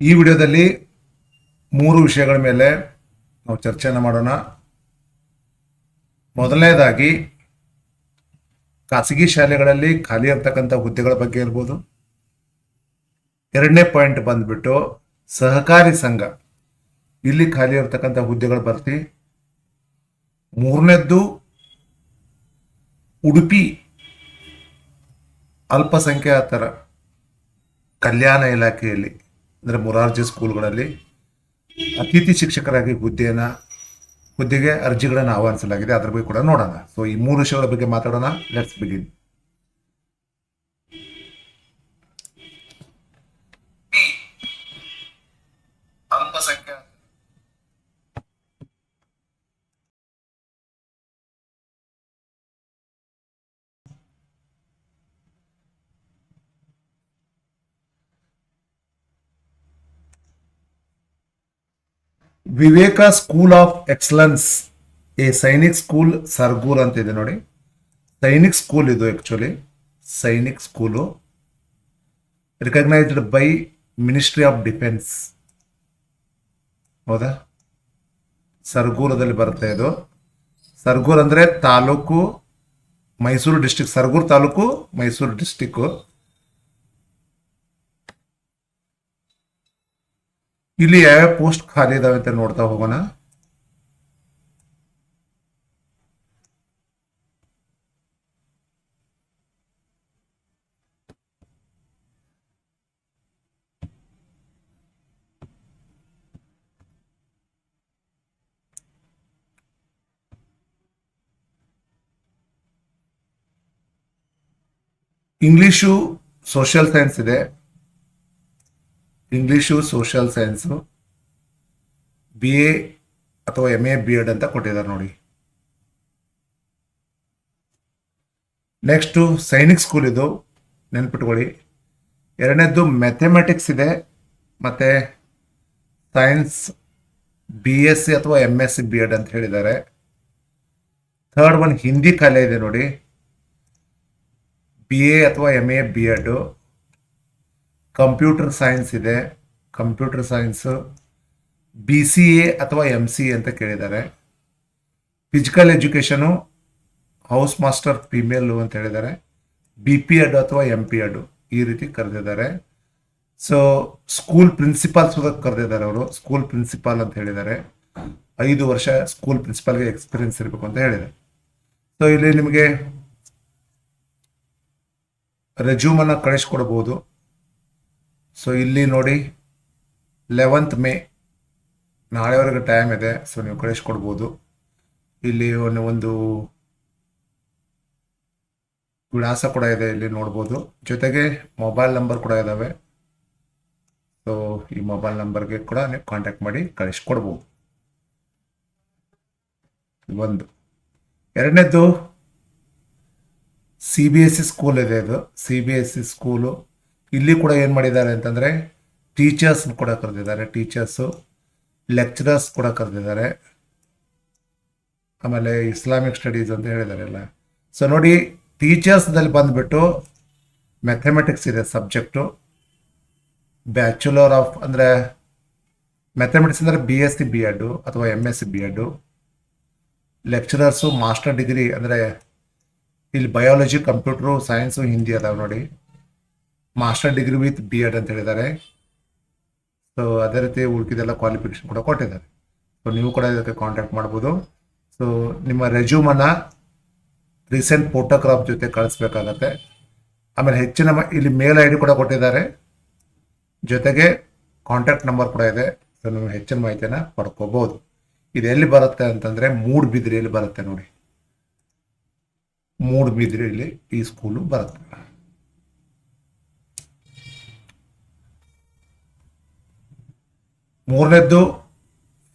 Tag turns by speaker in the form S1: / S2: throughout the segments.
S1: ಈ ವಿಡಿಯೋದಲ್ಲಿ ಮೂರು ವಿಷಯಗಳ ಮೇಲೆ ನಾವು ಚರ್ಚೆಯನ್ನು ಮಾಡೋಣ. ಮೊದಲನೇದಾಗಿ, ಖಾಸಗಿ ಶಾಲೆಗಳಲ್ಲಿ ಖಾಲಿ ಇರ್ತಕ್ಕಂಥ ಹುದ್ದೆಗಳ ಬಗ್ಗೆ ಇರ್ಬೋದು ಎರಡನೇ ಪಾಯಿಂಟ್ ಬಂದ್ಬಿಟ್ಟು, ಸಹಕಾರಿ ಸಂಘ. ಇಲ್ಲಿ ಖಾಲಿ ಇರ್ತಕ್ಕಂಥ ಹುದ್ದೆಗಳು ಬರ್ತಿ. ಮೂರನೇದ್ದು, ಉಡುಪಿ ಅಲ್ಪಸಂಖ್ಯಾತರ ಕಲ್ಯಾಣ ಇಲಾಖೆಯಲ್ಲಿ. ಅಂದರೆ ಮೊರಾರ್ಜಿ ಸ್ಕೂಲ್ಗಳಲ್ಲಿ ಅತಿಥಿ ಶಿಕ್ಷಕರಾಗಿ ಹುದ್ದೆಯನ್ನು, ಹುದ್ದೆಗೆ ಅರ್ಜಿಗಳನ್ನು ಆಹ್ವಾನಿಸಲಾಗಿದೆ. ಅದರ ಬಗ್ಗೆ ಕೂಡ ನೋಡೋಣ. ಸೊ ಈ ಮೂರು ವಿಷಯಗಳ ಬಗ್ಗೆ ಮಾತಾಡೋಣ. Let's begin Viveka school of excellence a Sainik school Sargur ಅಂತ ಇದೆ ನೋಡಿ. ಸೈನಿಕ್ ಸ್ಕೂಲ್ ಇದು actually Sainik school recognised by ministry of defence ಹೌದಾ? ಸರ್ಗೂರದಲ್ಲಿ ಬರುತ್ತೆ ಇದು. ಸರ್ಗೂರ್ ಅಂದರೆ ತಾಲೂಕು ಮೈಸೂರು ಡಿಸ್ಟಿಕ್ ಸರ್ಗೂರ್ ತಾಲೂಕು ಮೈಸೂರು ಡಿಸ್ಟಿಕ್ಕು ಇಲ್ಲಿ ಯಾವ ಪೋಸ್ಟ್ ಖಾಲಿ ಇದಾವೆ ಅಂತ ನೋಡ್ತಾ ಹೋಗೋಣ. ಇಂಗ್ಲಿಷು ಸೋಷಿಯಲ್ ಸೈನ್ಸ್ ಇದೆ. English social science B A ಅಥವಾ ಎಂ ಎ ಬಿ ಎಡ್ ಅಂತ ಕೊಟ್ಟಿದ್ದಾರೆ ನೋಡಿ. ನೆಕ್ಸ್ಟು ಸೈನಿಕ್ ಸ್ಕೂಲ್ ಇದು, ನೆನ್ಪಿಟ್ಕೊಳ್ಳಿ. ಎರಡನೇದು ಮ್ಯಾಥಮೆಟಿಕ್ಸ್ ಇದೆ, ಮತ್ತು ಸೈನ್ಸ್ ಬಿ ಎಸ್ ಸಿ ಅಥವಾ M S C B Ed ಅಂತ ಹೇಳಿದ್ದಾರೆ. ಥರ್ಡ್ ಒನ್ ಹಿಂದಿ ಕಲೆ ಇದೆ ನೋಡಿ. ಬಿ ಎ ಅಥವಾ M A B Ed computer science ಇದೆ. Computer science B C A ಅಥವಾ ಎಂ ಸಿ ಎ ಅಂತ ಕೇಳಿದ್ದಾರೆ. Physical education house master female ಅಂತ ಹೇಳಿದ್ದಾರೆ. ಬಿ ಪಿ ಎಡ್ ಅಥವಾ ಎಂ ಪಿ ಎಡ್ ಈ ರೀತಿ ಕರೆದಿದ್ದಾರೆ. ಸೊ ಸ್ಕೂಲ್ ಪ್ರಿನ್ಸಿಪಾಲ್ಸ್ ಕರೆದಿದ್ದಾರೆ ಅವರು. ಸ್ಕೂಲ್ ಪ್ರಿನ್ಸಿಪಾಲ್ ಅಂತ ಹೇಳಿದ್ದಾರೆ. ಐದು ವರ್ಷ ಸ್ಕೂಲ್ ಪ್ರಿನ್ಸಿಪಾಲ್ಗೆ ಎಕ್ಸ್ಪೀರಿಯನ್ಸ್ ಇರಬೇಕು ಅಂತ ಹೇಳಿದ್ದಾರೆ. ಸೊ ಇಲ್ಲಿ ನಿಮಗೆ ರೆಜ್ಯೂಮನ್ನು ಕಳಿಸ್ಕೊಡ್ಬೋದು. ಸೊ ಇಲ್ಲಿ ನೋಡಿ ಲೆವೆಂತ್ ಮೇ ನಾಳೆವರೆಗೆ ಟೈಮ್ ಇದೆ. ಸೊ ನೀವು ಕಳಿಸ್ಕೊಡ್ಬೋದು ಇಲ್ಲಿ ಒಂದು ಒಂದು ವಿಳಾಸ ಕೂಡ ಇದೆ, ಇಲ್ಲಿ ನೋಡ್ಬೋದು. ಜೊತೆಗೆ ಮೊಬೈಲ್ ನಂಬರ್ ಕೂಡ ಇದ್ದಾವೆ ಸೊ ಈ ಮೊಬೈಲ್ ನಂಬರ್ಗೆ ಕೂಡ ನೀವು ಕಾಂಟ್ಯಾಕ್ಟ್ ಮಾಡಿ ಕಳಿಸ್ಕೊಡ್ಬೋದು ಒಂದು. ಎರಡನೇದು C B S C school ಇದೆ ಅದು C B S C school ಇಲ್ಲಿ ಕೂಡ ಏನು ಮಾಡಿದ್ದಾರೆ ಅಂತಂದರೆ ಟೀಚರ್ಸ್ ಕೂಡ ಕರೆದಿದ್ದಾರೆ ಟೀಚರ್ಸು ಲೆಕ್ಚರರ್ಸ್ ಕೂಡ ಕರೆದಿದ್ದಾರೆ. ಆಮೇಲೆ ಇಸ್ಲಾಮಿಕ್ ಸ್ಟಡೀಸ್ ಅಂತ ಹೇಳಿದ್ದಾರೆ ಎಲ್ಲ ಸೊ ನೋಡಿ ಟೀಚರ್ಸ್ದಲ್ಲಿ ಬಂದುಬಿಟ್ಟು ಮ್ಯಾಥಮೆಟಿಕ್ಸ್ ಇದೆ ಸಬ್ಜೆಕ್ಟು ಬ್ಯಾಚುಲರ್ ಆಫ್ ಅಂದರೆ ಮ್ಯಾಥಮೆಟಿಕ್ಸ್ ಅಂದರೆ B S C B Ed ಅಥವಾ M S C B Ed lecturers master degree ಅಂದರೆ ಇಲ್ಲಿ ಬಯಾಲಜಿ ಕಂಪ್ಯೂಟ್ರು ಸೈನ್ಸು ಹಿಂದಿ ಅದಾವೆ ನೋಡಿ. Master degree with B Ed ಅಂತ ಹೇಳಿದ್ದಾರೆ. ಸೊ ಅದೇ ರೀತಿ ಉಳ್ಕಿದೆಲ್ಲ ಕ್ವಾಲಿಫಿಕೇಶನ್ ಕೂಡ ಕೊಟ್ಟಿದ್ದಾರೆ. ಸೊ ನೀವು ಕೂಡ ಇದಕ್ಕೆ ಕಾಂಟ್ಯಾಕ್ಟ್ ಮಾಡ್ಬೋದು. ಸೊ ನಿಮ್ಮ ರೆಸ್ಯೂಮನ್ನು ರೀಸೆಂಟ್ ಫೋಟೋಗ್ರಾಫ್ ಜೊತೆ ಕಳಿಸ್ಬೇಕಾಗತ್ತೆ. ಆಮೇಲೆ ಹೆಚ್ಚಿನ ಇಲ್ಲಿ ಮೇಲ್ ಐ ಡಿ ಕೂಡ ಕೊಟ್ಟಿದ್ದಾರೆ. ಜೊತೆಗೆ ಕಾಂಟ್ಯಾಕ್ಟ್ ನಂಬರ್ ಕೂಡ ಇದೆ. ಸೊ ನೀವು ಹೆಚ್ಚಿನ ಮಾಹಿತಿಯನ್ನು ಪಡ್ಕೋಬೋದು. ಇದು ಎಲ್ಲಿ ಬರುತ್ತೆ ಅಂತಂದರೆ ಮೂಡ್ ಬಿದ್ರಿಯಲ್ಲಿ ಬರುತ್ತೆ ನೋಡಿ. ಮೂಡ್ ಬಿದ್ರಿಯಲ್ಲಿ ಈ ಸ್ಕೂಲು ಬರುತ್ತೆ. ಮೂರನೇದ್ದು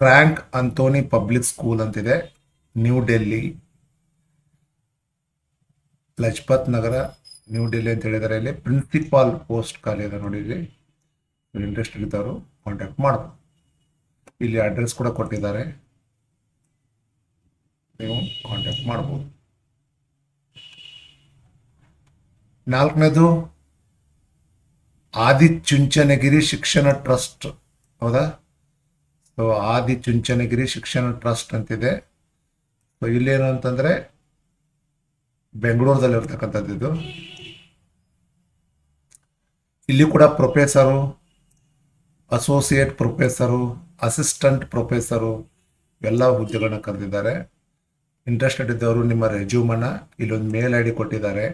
S1: ಫ್ರ್ಯಾಂಕ್ ಅಂತೋನಿ ಪಬ್ಲಿಕ್ ಸ್ಕೂಲ್ ಅಂತಿದೆ. ನ್ಯೂ ಡೆಲ್ಲಿ, ಲಜ್ಪತ್ ನಗರ, ನ್ಯೂ ಡೆಲ್ಲಿ ಅಂತ ಹೇಳಿದ್ದಾರೆ ಇಲ್ಲಿ. ಪ್ರಿನ್ಸಿಪಾಲ್ ಪೋಸ್ಟ್ ಖಾಲಿ ಇದೆ ನೋಡಿ ಇಲ್ಲಿ. ಇಂಟ್ರೆಸ್ಟ್ ಇದ್ದವರು ಕಾಂಟ್ಯಾಕ್ಟ್ ಮಾಡ್ಬೋದು ಇಲ್ಲಿ ಅಡ್ರೆಸ್ ಕೂಡ ಕೊಟ್ಟಿದ್ದಾರೆ. ನೀವು ಕಾಂಟ್ಯಾಕ್ಟ್ ಮಾಡ್ಬೋದು. ನಾಲ್ಕನೇದು, ಆದಿಚುಂಚನಗಿರಿ ಶಿಕ್ಷಣ ಟ್ರಸ್ಟ್ ಹೌದಾ? ಸೊ ಆದಿಚುಂಚನಗಿರಿ ಶಿಕ್ಷಣ ಟ್ರಸ್ಟ್ ಅಂತಿದೆ. ಸೊ ಇಲ್ಲೇನು ಅಂತಂದ್ರೆ ಬೆಂಗಳೂರದಲ್ಲಿ ಇರ್ತಕ್ಕಂಥದ್ದು ಇದು. ಇಲ್ಲಿ ಕೂಡ professor associate professor assistant professor ಎಲ್ಲ ಹುದ್ದೆಗಳನ್ನ ಕರೆದಿದ್ದಾರೆ. ಇಂಟ್ರೆಸ್ಟೆಡ್ ಇದ್ದವರು ನಿಮ್ಮ ರೆಜ್ಯೂಮನ್ನ ಇಲ್ಲೊಂದು ಮೇಲ್ ಐ ಡಿ ಕೊಟ್ಟಿದ್ದಾರೆ.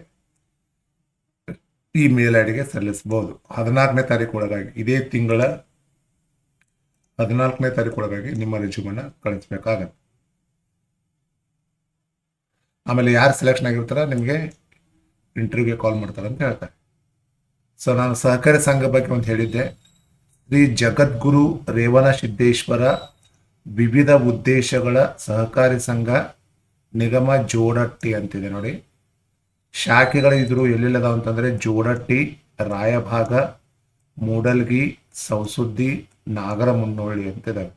S1: ಈ ಮೇಲ್ ಐ ಡಿಗೆ ಸಲ್ಲಿಸಬಹುದು ಹದಿನಾಲ್ಕನೇ ತಾರೀಕು ಒಳಗಾಗಿ ಇದೇ ತಿಂಗಳ ಹದಿನಾಲ್ಕನೇ ತಾರೀಕು ಒಳಗಾಗಿ ನಿಮ್ಮ ರೆಜ್ಯೂಮನ್ನ ಕಳಿಸ್ಬೇಕಾಗತ್ತೆ. ಆಮೇಲೆ ಯಾರು ಸೆಲೆಕ್ಷನ್ ಆಗಿರ್ತಾರ ನಿಮಗೆ ಇಂಟರ್ವ್ಯೂಗೆ ಕಾಲ್ ಮಾಡ್ತಾರೆ ಅಂತ ಹೇಳ್ತಾರೆ. ಸೊ ನಾನು ಸಹಕಾರಿ ಸಂಘ ಬಗ್ಗೆ ಒಂದು ಹೇಳಿದ್ದೆ. ಶ್ರೀ ಜಗದ್ಗುರು ರೇವಣ ಸಿದ್ದೇಶ್ವರ ವಿವಿಧ ಉದ್ದೇಶಗಳ ಸಹಕಾರಿ ಸಂಘ ನಿಗಮ ಜೋಡಟ್ಟಿ ಅಂತಿದೆ ನೋಡಿ. ಶಾಖೆಗಳು ಇದ್ರು ಎಲ್ಲೆಲ್ಲದಾವ ಅಂತಂದ್ರೆ ಜೋಡಟ್ಟಿ, ರಾಯಭಾಗ, ಮೂಡಲ್ಗಿ, ಸೌಸುದ್ದಿ ನಾಗರ ಮುನ್ನೋಳ್ಳಿ ಅಂತಿದ್ದಾರೆ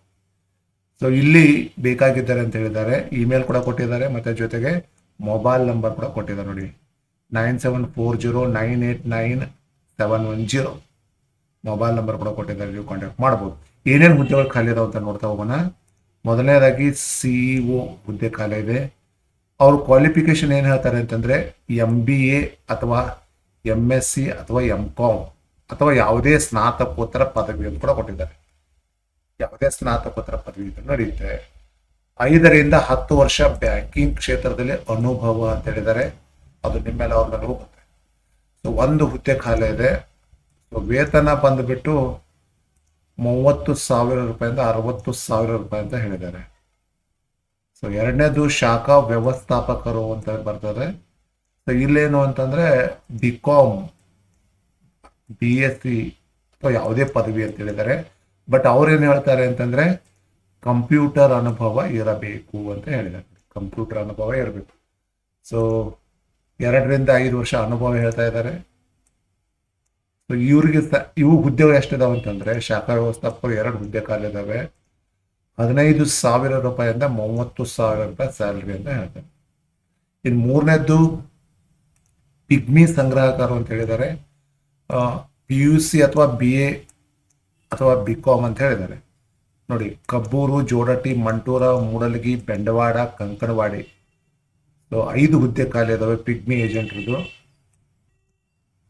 S1: ಸೊ ಇಲ್ಲಿ ಬೇಕಾಗಿದ್ದಾರೆ ಅಂತ ಹೇಳಿದ್ದಾರೆ. ಇಮೇಲ್ ಕೂಡ ಕೊಟ್ಟಿದ್ದಾರೆ. ಮತ್ತೆ ಜೊತೆಗೆ ಮೊಬೈಲ್ ನಂಬರ್ ಕೂಡ ಕೊಟ್ಟಿದ್ದಾರೆ ನೋಡಿ. Nine seven four zero nine eight nine seven one zero mobile number ಕೂಡ ಕೊಟ್ಟಿದ್ದಾರೆ. ನೀವು ಕಾಂಟ್ಯಾಕ್ಟ್ ಮಾಡ್ಬೋದು. ಏನೇನು ಹುದ್ದೆಗಳು ಖಾಲಿ ಇದಾವೆ ಅಂತ ನೋಡ್ತಾ ಹೋಗೋಣ. ಮೊದಲನೇದಾಗಿ ಸಿ ಒ ಹುದ್ದೆ ಖಾಲಿ ಇದೆ. ಅವ್ರ ಕ್ವಾಲಿಫಿಕೇಶನ್ ಏನು ಹೇಳ್ತಾರೆ ಅಂತಂದರೆ ಎಂ ಬಿ ಎ ಅಥವಾ ಎಂ ಎಸ್ ಸಿ ಅಥವಾ ಎಂ ಕಾಮ್ ಅಥವಾ ಯಾವುದೇ ಸ್ನಾತಕೋತ್ತರ ಪದವಿ ಅಂತ ಕೂಡ ಕೊಟ್ಟಿದ್ದಾರೆ. ಯಾವುದೇ ಸ್ನಾತಕೋತ್ತರ ಪದವಿ ಇದ್ರೂ ನಡೆಯುತ್ತೆ ಐದರಿಂದ ಹತ್ತು ವರ್ಷ ಬ್ಯಾಂಕಿಂಗ್ ಕ್ಷೇತ್ರದಲ್ಲಿ ಅನುಭವ ಅಂತ ಹೇಳಿದರೆ ಅದು ನಿಮ್ಮೆಲ್ಲ ಮೇಲೆ ಅವ್ರ ಮೇಲೆ ಹೋಗುತ್ತೆ. ಸೊ ಒಂದು ಹುದ್ದೆ ಖಾಲಿ ಇದೆ. ಸೊ ವೇತನ ಬಂದ್ಬಿಟ್ಟು ಮೂವತ್ತು ಸಾವಿರ ರೂಪಾಯಿಂದ ಅರವತ್ತು ಸಾವಿರ ರೂಪಾಯಿ ಅಂತ ಹೇಳಿದ್ದಾರೆ. ಸೊ ಎರಡನೇದು ಶಾಖಾ ವ್ಯವಸ್ಥಾಪಕರು ಅಂತ ಬರ್ತದೆ. ಸೊ ಇಲ್ಲೇನು ಅಂತಂದ್ರೆ B Com B S C, ಅಥವಾ ಯಾವುದೇ ಪದವಿ ಅಂತ ಹೇಳಿದ್ದಾರೆ. ಬಟ್ ಅವ್ರೇನು ಹೇಳ್ತಾರೆ ಅಂತಂದ್ರೆ ಕಂಪ್ಯೂಟರ್ ಅನುಭವ ಇರಬೇಕು ಅಂತ ಹೇಳಿದ್ದಾರೆ. ಕಂಪ್ಯೂಟರ್ ಅನುಭವ ಇರಬೇಕು. ಸೊ ಎರಡರಿಂದ ಐದು ವರ್ಷ ಅನುಭವ ಹೇಳ್ತಾ ಇದ್ದಾರೆ. ಸೊ ಇವ್ರಿಗೆ ಇವು ಹುದ್ದೆಗಳು ಎಷ್ಟಿದಾವೆ ಅಂತಂದ್ರೆ, ಶಾಖಾ ವ್ಯವಸ್ಥಾಪಕರು ಎರಡು ಹುದ್ದೆ ಕಾಲ ಇದಾವೆ. ಹದಿನೈದು ಸಾವಿರ ರೂಪಾಯಿಂದ ಮೂವತ್ತು ಸಾವಿರ ರೂಪಾಯಿ ಸ್ಯಾಲರಿ ಅಂತ ಹೇಳ್ತಾರೆ. ಇನ್ನು ಮೂರನೇದ್ದು, ಪಿಗ್ಮಿ ಸಂಗ್ರಾಹಕರು ಅಂತ ಹೇಳಿದ್ದಾರೆ. ಪಿ ಯು ಸಿ ಅಥವಾ ಬಿ ಎ ಅಥವಾ ಬಿ ಕಾಮ್ ಅಂತ ಹೇಳಿದ್ದಾರೆ. ನೋಡಿ, ಕಬ್ಬೂರು, ಜೋಡಟಿ, ಮಂಟೂರ, ಮೂಡಲಗಿ, ಬೆಂಡವಾಡ, ಕಂಕಣವಾಡಿ. ಸೊ ಐದು ಹುದ್ದೆ ಖಾಲಿ ಇದಾವೆ, pigmy ಏಜೆಂಟ್ರದ್ದು.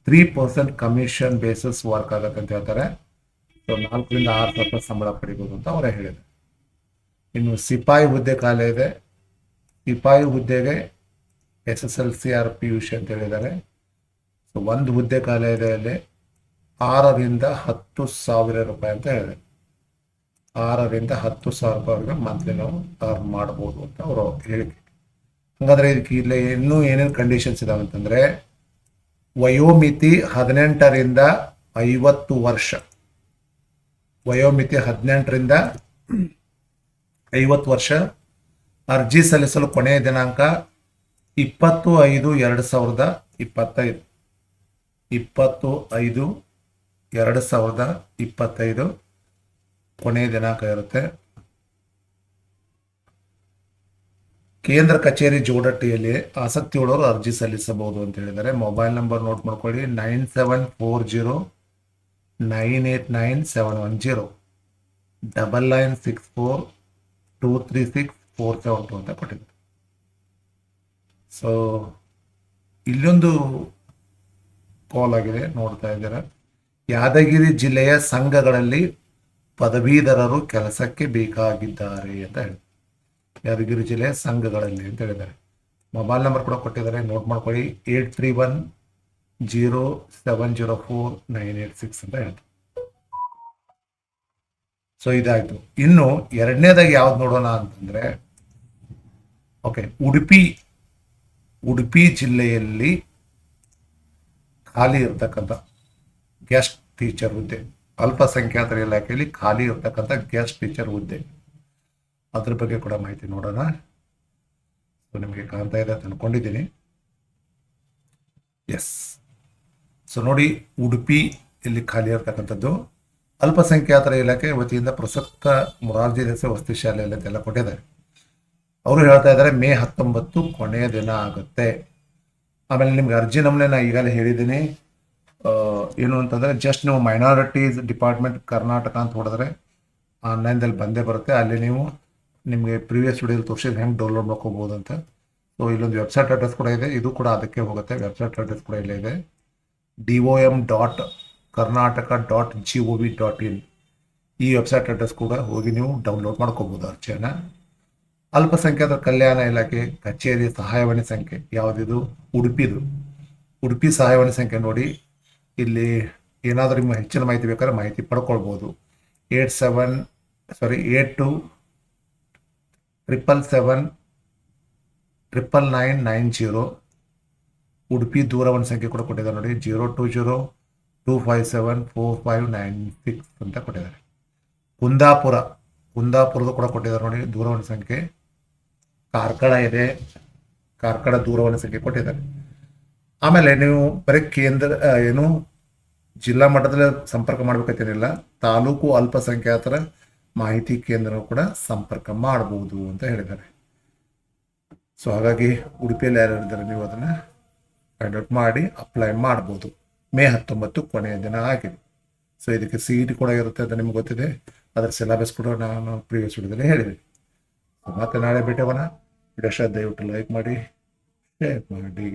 S1: Three percent commission basis work ಆಗತ್ತೆ ಅಂತ ಹೇಳ್ತಾರೆ. ಸೊ ನಾಲ್ಕರಿಂದ ಆರು ಸಾವಿರ ರೂಪಾಯಿ ಸಂಬಳ ಪಡಿಬೋದು ಅಂತ ಅವರೇ ಹೇಳಿದ್ದಾರೆ. ಇನ್ನು ಸಿಪಾಯಿ ಹುದ್ದೆ ಖಾಲಿ ಇದೆ. ಸಿಪಾಯಿ ಹುದ್ದೆಗೆ S S L C or P U C ಅಂತ ಹೇಳಿದ್ದಾರೆ. ಸೊ ಒಂದು ಹುದ್ದೆ ಖಾಲಿ ಇದೆ ಅಲ್ಲಿ. ಆರರಿಂದ ಹತ್ತು ಸಾವಿರ ರೂಪಾಯಿ ಅಂತ ಹೇಳಿದೆ. ಆರರಿಂದ ಹತ್ತು ಸಾವಿರ ರೂಪಾಯಿವರೆಗೆ ಮಂತ್ಲಿ ನಾವು ಅರ್ನ್ ಮಾಡ್ಬೋದು ಅಂತ ಅವರು ಹೇಳಿಕೆ ಹಂಗಾದ್ರೆ ಇದಕ್ಕೆ ಇಲ್ಲಿ ಇನ್ನೂ ಏನೇನು ಕಂಡೀಷನ್ಸ್ ಇದಾವೆ ಅಂತಂದ್ರೆ ವಯೋಮಿತಿ ಹದಿನೆಂಟರಿಂದ ಐವತ್ತು ವರ್ಷ. ವಯೋಮಿತಿ ಹದಿನೆಂಟರಿಂದ ಐವತ್ತು ವರ್ಷ. ಅರ್ಜಿ ಸಲ್ಲಿಸಲು ಕೊನೆಯ ದಿನಾಂಕ ಇಪ್ಪತ್ತು ಐದು ಎರಡು ಸಾವಿರದ ಇಪ್ಪತ್ತೈದು. ಇಪ್ಪತ್ತು ಐದು ಎರಡು ಸಾವಿರದ ಇಪ್ಪತ್ತೈದು ಕೊನೆಯ ದಿನಾಂಕ ಇರುತ್ತೆ. ಕೇಂದ್ರ ಕಚೇರಿ ಜೋಡಟ್ಟಿಯಲ್ಲಿ ಆಸಕ್ತಿ ಉಳ್ಳವರು ಅರ್ಜಿ ಸಲ್ಲಿಸಬಹುದು ಅಂತ ಹೇಳಿದ್ದಾರೆ. ಮೊಬೈಲ್ ನಂಬರ್ ನೋಟ್ ಮಾಡ್ಕೊಳ್ಳಿ, nine seven four zero nine eight nine seven one zero. Double nine six four two three six four seven two ಅಂತ ಕೊಟ್ಟಿದ್ದಾರೆ. ಸೊ ಇಲ್ಲೊಂದು ಕಾಲ್ ಆಗಿದೆ, ನೋಡ್ತಾ ಇದ್ದೀರಾ? ಯಾದಗಿರಿ ಜಿಲ್ಲೆಯ ಸಂಘಗಳಲ್ಲಿ ಪದವೀಧರರು ಕೆಲಸಕ್ಕೆ ಬೇಕಾಗಿದ್ದಾರೆ ಅಂತ ಹೇಳಿ ಯಾದಗಿರಿ ಜಿಲ್ಲೆಯ ಸಂಘಗಳಲ್ಲಿ ಅಂತ ಹೇಳಿದ್ದಾರೆ. ಮೊಬೈಲ್ ನಂಬರ್ ಕೂಡ ಕೊಟ್ಟಿದ್ದಾರೆ. ನೋಟ್ ಮಾಡ್ಕೊಳ್ಳಿ. Eight three one zero seven zero four nine eight six ಅಂತ ಹೇಳ್ತಾರೆ ಸೊ ಇದಾಯ್ತು. ಇನ್ನು ಎರಡನೇದಾಗಿ ಯಾವ್ದು ನೋಡೋಣ ಅಂತಂದ್ರೆ ಓಕೆ ಉಡುಪಿ ಉಡುಪಿ ಜಿಲ್ಲೆಯಲ್ಲಿ ಖಾಲಿ ಇರ್ತಕ್ಕಂಥ ಗೆಸ್ಟ್ ಟೀಚರ್ ಹುದ್ದೆ. ಅಲ್ಪಸಂಖ್ಯಾತರ ಇಲಾಖೆಯಲ್ಲಿ ಖಾಲಿ ಇರತಕ್ಕಂಥ ಗೆಸ್ಟ್ ಟೀಚರ್ ಹುದ್ದೆ. ಅದ್ರ ಬಗ್ಗೆ ಕೂಡ ಮಾಹಿತಿ ನೋಡೋಣ. ಸೊ ನಿಮಗೆ ಕಾಣ್ತಾ ಇದೆ ಅಂತ ಅನ್ಕೊಂಡಿದ್ದೀನಿ. ಎಸ್ ಸೊ ನೋಡಿ, ಉಡುಪಿ ಇಲ್ಲಿ ಖಾಲಿ ಇರತಕ್ಕಂಥದ್ದು. ಅಲ್ಪಸಂಖ್ಯಾತರ ಇಲಾಖೆ ವತಿಯಿಂದ ಪ್ರಸಕ್ತ ಮೊರಾರ್ಜಿ ದೇಸ ವಸತಿ ಶಾಲೆಯಲ್ಲಿ ಅಂತೆಲ್ಲ ಕೊಟ್ಟಿದ್ದಾರೆ. ಅವರು ಹೇಳ್ತಾ ಇದ್ದಾರೆ, ಮೇ ಹತ್ತೊಂಬತ್ತು ಕೊನೆಯ ದಿನ ಆಗುತ್ತೆ. ಆಮೇಲೆ ನಿಮ್ಗೆ ಅರ್ಜಿ ನಮೂನೆ ನಾ ಈಗಾಗಲೇ ಹೇಳಿದ್ದೀನಿ. ಏನು ಅಂತಂದರೆ ಜಸ್ಟ್ ನೀವು ಮೈನಾರಿಟೀಸ್ ಡಿಪಾರ್ಟ್ಮೆಂಟ್ ಕರ್ನಾಟಕ ಅಂತ ಹೊಡೆದ್ರೆ ಆನ್ಲೈನ್ದಲ್ಲಿ ಬಂದೇ ಬರುತ್ತೆ. ಅಲ್ಲಿ ನೀವು ನಿಮಗೆ ಪ್ರೀವಿಯಸ್ ವಿಡಿಯೋದಲ್ಲಿ ತೋರಿಸಿದ್ರೆ ಹೆಂಗೆ ಡೌನ್ಲೋಡ್ ಮಾಡ್ಕೋಬೋದು ಅಂತ ಸೊ ಇಲ್ಲೊಂದು ವೆಬ್ಸೈಟ್ ಅಡ್ರೆಸ್ ಕೂಡ ಇದೆ. ಇದು ಕೂಡ ಅದಕ್ಕೆ ಹೋಗುತ್ತೆ. ವೆಬ್ಸೈಟ್ ಅಡ್ರೆಸ್ ಕೂಡ ಇಲ್ಲೇ ಇದೆ. D O M dot Karnataka dot G O V dot in ಈ ವೆಬ್ಸೈಟ್ ಅಡ್ರೆಸ್ ಕೂಡ ಹೋಗಿ ನೀವು ಡೌನ್ಲೋಡ್ ಮಾಡ್ಕೋಬೋದು ಅರ್ಜಿಯನ್ನು ಅಲ್ಪಸಂಖ್ಯಾತರ ಕಲ್ಯಾಣ ಇಲಾಖೆ, ಕಚೇರಿ ಸಹಾಯವಾಣಿ ಸಂಖ್ಯೆ, ಯಾವುದಿದು? ಉಡುಪಿದು. ಉಡುಪಿ ಸಹಾಯವಾಣಿ ಸಂಖ್ಯೆ ನೋಡಿ. ಇಲ್ಲಿ ಏನಾದರೂ ನಿಮ್ಮ ಹೆಚ್ಚಿನ ಮಾಹಿತಿ ಬೇಕಾದ್ರೆ ಮಾಹಿತಿ ಪಡ್ಕೊಳ್ಬೋದು. Eight seven sorry eight two triple seven, triple nine nine zero. Udupi ದೂರವಾಣಿ ಸಂಖ್ಯೆ ಕೂಡ ಕೊಟ್ಟಿದ್ದಾರೆ ನೋಡಿ, zero two zero, two five seven, four five, nine six ಅಂತ ಕೊಟ್ಟಿದ್ದಾರೆ. ಕುಂದಾಪುರ ಕುಂದಾಪುರದ ಕೂಡ ಕೊಟ್ಟಿದ್ದಾರೆ ನೋಡಿ ದೂರವಾಣಿ ಸಂಖ್ಯೆ. ಕಾರ್ಕಳ ಇದೆ. ಕಾರ್ಕಳ ದೂರವಾಣಿ ಸಂಖ್ಯೆ ಕೊಟ್ಟಿದ್ದಾರೆ. ಆಮೇಲೆ ನೀವು ಬರೀ ಕೇಂದ್ರ ಏನು ಜಿಲ್ಲಾ ಮಟ್ಟದಲ್ಲಿ ಸಂಪರ್ಕ ಮಾಡ್ಬೇಕಂತೇನಿಲ್ಲ ತಾಲೂಕು ಅಲ್ಪಸಂಖ್ಯಾತರ ಮಾಹಿತಿ ಕೇಂದ್ರ ಕೂಡ ಸಂಪರ್ಕ ಮಾಡಬಹುದು ಅಂತ ಹೇಳಿದ್ದಾರೆ. ಸೊ ಹಾಗಾಗಿ ಉಡುಪಿಯಲ್ಲಿ ಯಾರು ಇದ್ದಾರೆ ನೀವು ಅದನ್ನು ಫೈಂಡ್ ಮಾಡಿ ಅಪ್ಲೈ ಮಾಡ್ಬೋದು. ಮೇ ಹತ್ತೊಂಬತ್ತು ಕೊನೆಯ ದಿನ ಆಗಿದೆ. ಸೊ ಇದಕ್ಕೆ ಸಿ ಕೂಡ ಇರುತ್ತೆ ಅಂತ ನಿಮ್ಗೆ ಗೊತ್ತಿದೆ. ಅದರ ಸಿಲೆಬಸ್ ಕೂಡ ನಾನು ಪ್ರೀವಿಯಸ್ ವಿಡಿಯೋದಲ್ಲಿ ಹೇಳಿದೆ. ಮತ್ತೆ ನಾಳೆ ಭೇಟಿಯಾಗೋಣ. ವಿಡಿಯೋ ದಯವಿಟ್ಟು ಲೈಕ್ ಮಾಡಿ ಶೇರ್ ಮಾಡಿ.